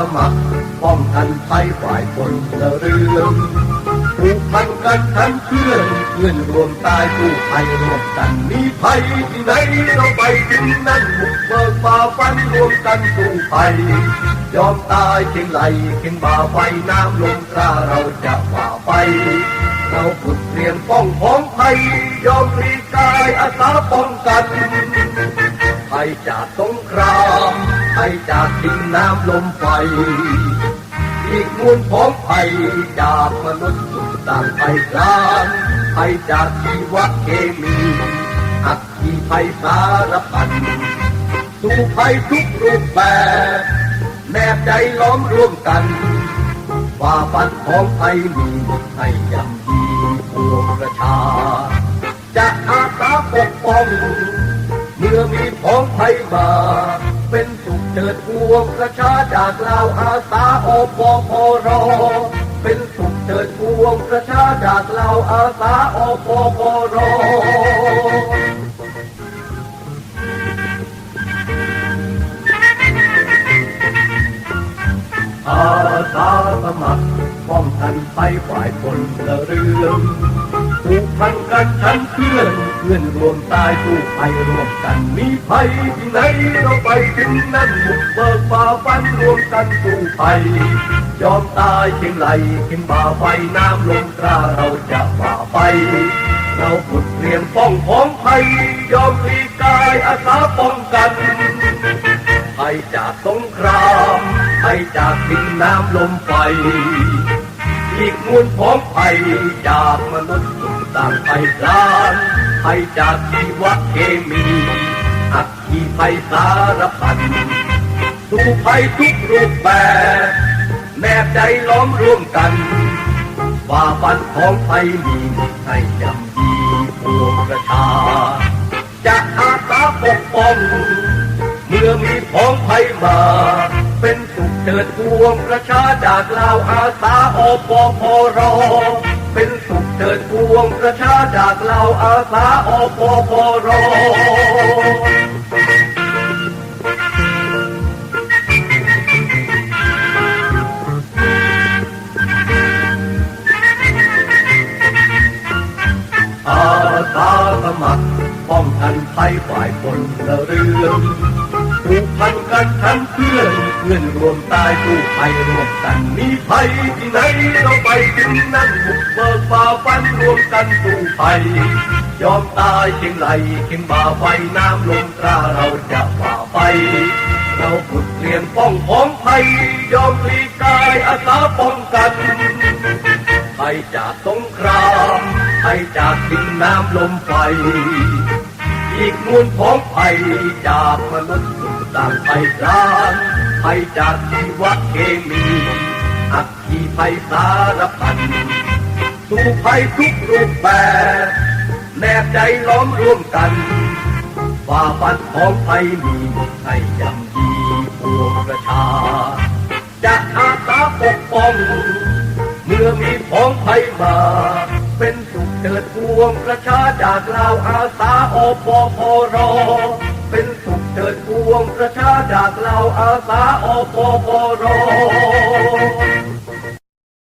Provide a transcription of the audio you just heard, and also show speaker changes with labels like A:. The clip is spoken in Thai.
A: สมัครป้องกันภัยฝ่ายคนเรื่องผูกพันกันทั้งเพื่อนเพื่อนรวมตายผู้ภัยรวมกันมีภัยที่ไหนเราไปถึงนั่นบุกเบิกฝ่าฟันรวมกันสู้ภัยยอมตายเพียงไหลเพียงบ่าไฟน้ำลมกล้าเราจะฝ่าไปเราฝึกเตรียมป้องพ้องภัยยอมรีกายอาสาป้องกันภัยจากสงคราม ภัยจากดินน้ำลมไฟ อีกมูลของภัยจากมนุษย์สุดต่างภัยกลางภัยจากชีวเคมีอักขีภัยสารพันสู่ภัยทุกรูปแบบแนบใจล้อมร่วมกันฝ่าฟันของภัยมีให้ยำยีพวกประชา จะอาสาปกป้องเมื่อมีพ้องภัยมาเป็น เถิดพวงประชาจากลาวอาสาอปพรเป็นสุขเถิดพวงประชาจากลาวอาสาอปพรอาสาสมัครป้องกันไฟฝ่ายคนละเรื่อง ผูกพันกันทั้งเพื่อนเพื่อนรวมตายสู้ภัยรวมกัน มีภัยที่ไหนเราไปถึงนั้นบุกเบิกฝ่าฟันรวมกันสู้ภัยยอมตายเคียงไหลเคียงบ่าไฟน้ำลมกล้าเราจะฝ่าไป เราฝึกเตรียมป้องของภัย ยอมปลีกายอาสาป้องกันภัยจากสงครามภัยจากดินน้ำลมไฟอีกมูลของภัยจากมนุษย์ ต่างภัยกลางภัยจากชีวเคมีอักขีภัยสารพันสู่ภัยทุกรูปแบบแนบใจล้อมร่วมกันฝ่าฟันของภัยมีให้ยำยีพวกประชา จะอาสาปกป้อง เมื่อมีพ้องภัยมา เป็นสุขเถิดพวงประชาจากลาวอาสาอปพร เป็นสุขเถิดพวงประชาจากเลาอาสาอปพรอาสาสมัครป้องกันภัยฝ่ายคนลเรื่อง ผูกพันกันทั้งเพื่อนเพื่อนรวมตายสู้ภัยรวมกันมีภัยที่ไหนเราไปถึงนั้นบุกเบิกฝ่าฟันรวมกันสู้ภัยยอมตายเคียงไหลเคียงบ่าไฟน้ำลมกล้าเราจะฝ่าไป เราฝึกเรียมป้องของภัย ยอมปลีกายอาสาป้องกันภัยจากสงครามภัยจากดินน้ำลมไฟ อีกมูลของภัยจากมนุษย์สุดต่างภัยกลางภัยจากชีวเคมีอักขีภัยสารพันสู่ภัยทุกรูปแบบแนบใจล้อมร่วมกันฝ่าฟันของภัยมีให้ยำยีพวกประชา จะอาสาปกป้อง เมื่อมีพ้องภัยมา เป็นสุขเถิดพวงประชาจากลาวอาสาอปพรเป็นสุขเถิดพวงประชาจากลาวอาสาอปพร